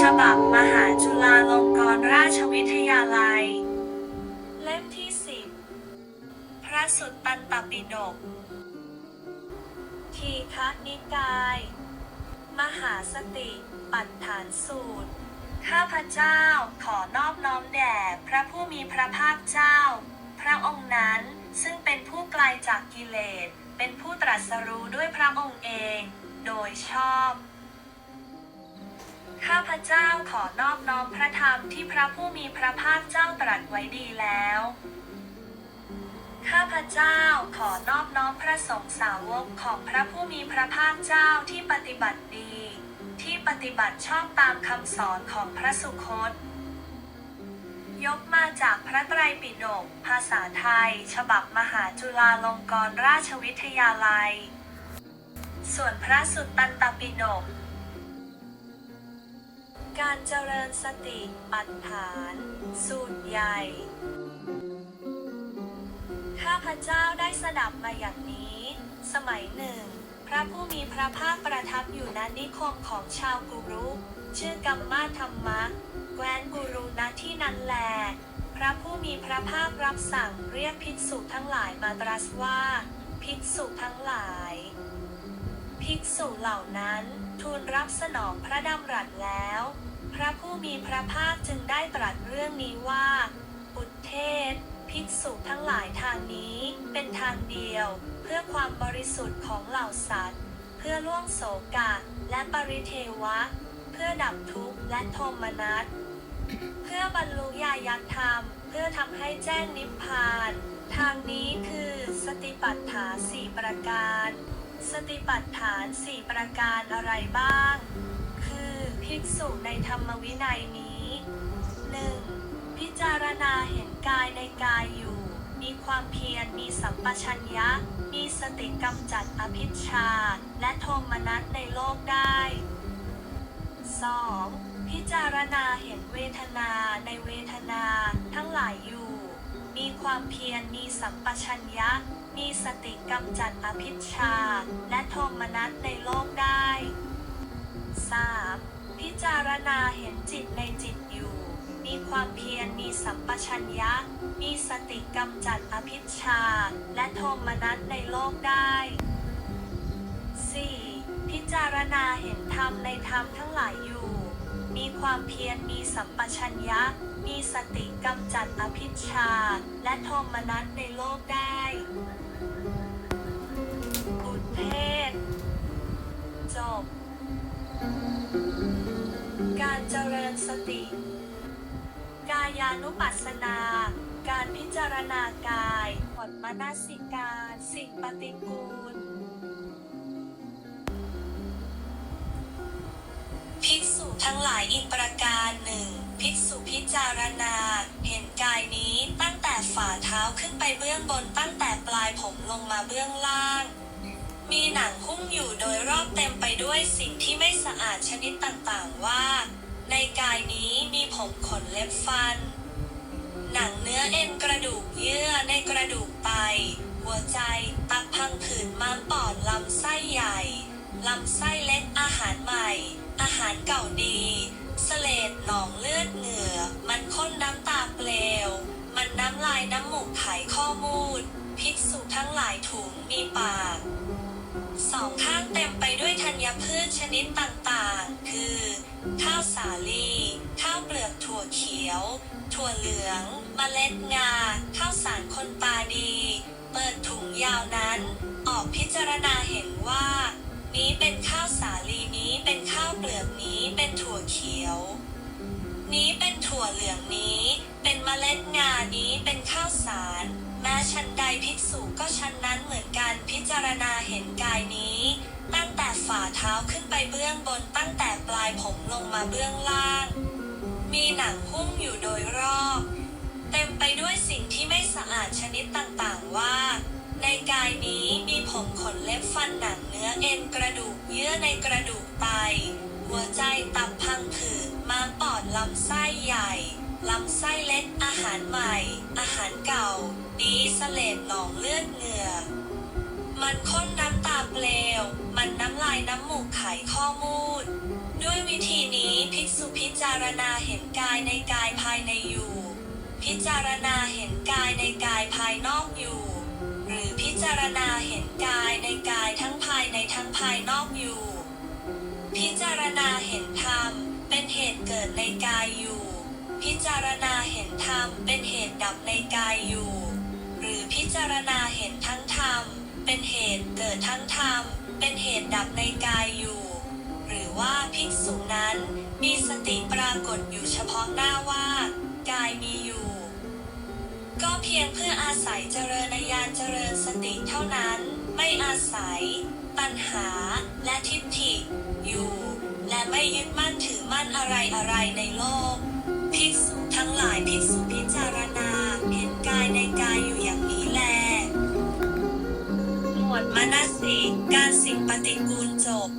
ฉบับมหาจุฬาลงกรณราชวิทยาลัย เล่มที่สิบพระสุตตันตปิฎกทีฆนิกาย มหาสติปัฏฐานสูตร ข้าพเจ้าขอนอบน้อมแด่พระผู้มีพระภาคเจ้า พระองค์นั้นซึ่งเป็นผู้ไกลจากกิเลส เป็นผู้ตรัสรู้ด้วยพระองค์เอง โดยชอบ ข้าพเจ้าขอนอบน้อมพระธรรมที่พระผู้มีพระภาคเจ้าตรัสไว้ดีแล้ว ข้าพเจ้าขอนอบน้อมพระสงฆ์สาวกของพระผู้มีพระภาคเจ้าที่ปฏิบัติดี ที่ปฏิบัติชอบตามคำสอนของพระสุคต ยกมาจากพระไตรปิฎกภาษาไทย ฉบับมหาจุฬาลงกรณราชวิทยาลัย ส่วนพระสุตตันตปิฎก การเจริญสติปัฏฐาน สูตรใหญ่ ข้าพเจ้าได้สดับมาอย่างนี้ สมัยหนึ่ง พระผู้มีพระภาคประทับอยู่ณนนิคมของชาวกุรุ ชื่อกัมมาธรรมะแคว้นกุรุณที่นั้นแล พระผู้มีพระภาครับสั่งเรียกภิกษุทั้งหลายมาตรัสว่า ภิกษุทั้งหลาย ภิกษุเหล่านั้นทูลรับสนองพระดำรัสแล้ว พระผู้มีพระภาคจึงได้ตรัสเรื่องนี้ว่า อุทเทศ ภิกษุทั้งหลายทางนี้เป็นทางเดียว เพื่อความบริสุทธิ์ของเหล่าสัตว์ เพื่อล่วงโศกะและปริเทวะ เพื่อดับทุกข์และโทมนัสเพื่อบรรลุญายัธรรม เพื่อทำให้แจ้งนิพพาน ทางนี้คือสติปัฏฐานสี่ประการ สติปัฏฐานสี่ประการอะไรบ้าง ภิกษุในธรรมวินัยนี้ 1. พิจารณาเห็นกายในกายอยู่ มีความเพียร มีสัมปชัญญะ มีสติกำจัดอภิชฌาและโทมนัสในโลกได้ 2. พิจารณาเห็นเวทนาในเวทนาทั้งหลายอยู่ มีความเพียร มีสัมปชัญญะ มีสติกำจัดอภิชฌาและโทมนัสในโลกได้ 3. พิจารณาเห็นจิตในจิตอยู่ มีความเพียรมีสัมปชัญญะ มีสติกำจัดอภิชฌาและโทมนัสในโลกได้ 4. พิจารณาเห็นธรรมในธรรมทั้งหลายอยู่ มีความเพียรมีสัมปชัญญะ มีสติกำจัดอภิชฌาและโทมนัสในโลกได้อุทเทศจบ การเจริญสติ กายานุปัสสนา การพิจารณากายผลมนสิการ สิ่งปฏิกูล ภิกษุทั้งหลายอีกประการหนึ่ง ภิกษุพิจารณา เห็นกายนี้ตั้งแต่ฝ่าเท้าขึ้นไปเบื้องบนตั้งแต่ปลายผมลงมาเบื้องล่าง มีหนังหุ้มอยู่โดยรอบเต็ม ด้วยสิ่งที่ไม่สะอาดชนิดต่างๆว่า ในกายนี้มีผมขนเล็บฟัน หนังเนื้อเอ็นกระดูกเยื่อในกระดูกไตหัวใจตับพังผืดม้ามปอดลำไส้ใหญ่ ลำไส้เล็กอาหารใหม่ อาหารเก่าดีสเลดหนองเลือดเหงื่อ มันข้นน้ำตาเปลว มันน้ำลายน้ำหมูกไขข้อมูดภิกษุทั้งหลายถุงมีปากสองข้าง นิดต่างๆ คือ ข้าวสาลี ข้าวเปลือกถั่วเขียว ถั่วเหลือง เมล็ดงา ข้าวสารคนตาดี เปิดถุงยาวนั้น ออกพิจารณาเห็นว่า นี้เป็นข้าวสาลีนี้เป็นข้าวเปลือกนี้เป็นถั่วเขียว นี้เป็นถั่วเหลืองนี้ มล็ดงานี้เป็นข้าวสาร แม้ชั้นใดภิกษุก็ชั้นนั้นเหมือนกันพิจารณาเห็นกายนี้ ตั้งแต่ฝ่าเท้าขึ้นไปเบื้องบนตั้งแต่ปลายผมลงมาเบื้องล่าง มีหนังหุ้มอยู่โดยรอบ เต็มไปด้วยสิ่งที่ไม่สะอาดชนิดต่างๆว่า ในกายนี้มีผมขนเล็บฟันหนังเนื้อเอ็นกระดูกเยื่อในกระดูกไตหัวใจตับพังผืดม้ามปอดลำไส้ใหญ่ ลำไส้เล็กอาหารใหม่ อาหารเก่า ดีสเลดหนองเลือดเหงื่อ มันข้นน้ำตาเปลว มันน้ำลายน้ำหมูกไขข้อมูด ด้วยวิธีนี้ภิกษุพิจารณาเห็นกายในกายภายในอยู่ พิจารณาเห็นกายในกายภายนอกอยู่มจารณาเห็นกายในกายทั้งภายในทั้งภายนอกอยู่ พิจารณาเห็นธรรมเป็นเหตุเกิดในกายอยู่ พิจารณาเห็นธรรมเป็นเหตุดับในกายอยู่ หรือพิจารณาเห็นทั้งธรรม เป็นเหตุเกิดทั้งธรรม เป็นเหตุดับในกายอยู่ หรือว่าภิกษุนั้นมีสติปรากฏอยู่เฉพาะหน้าว่า กายมีอยู่ ก็เพียงเพื่ออาศัยเจริญญาณเจริญสติเท่านั้น ไม่อาศัยตัณหาและทิฏฐิอยู่ และไม่ยึดมั่นถือมั่นอะไรอะไรในโลก ภิกษุทั้งหลายภิกษุพิจารณาเห็นกายในกายอยู่อย่างนี้แล หมวดมนสิการสิ่งปฏิกูลจบ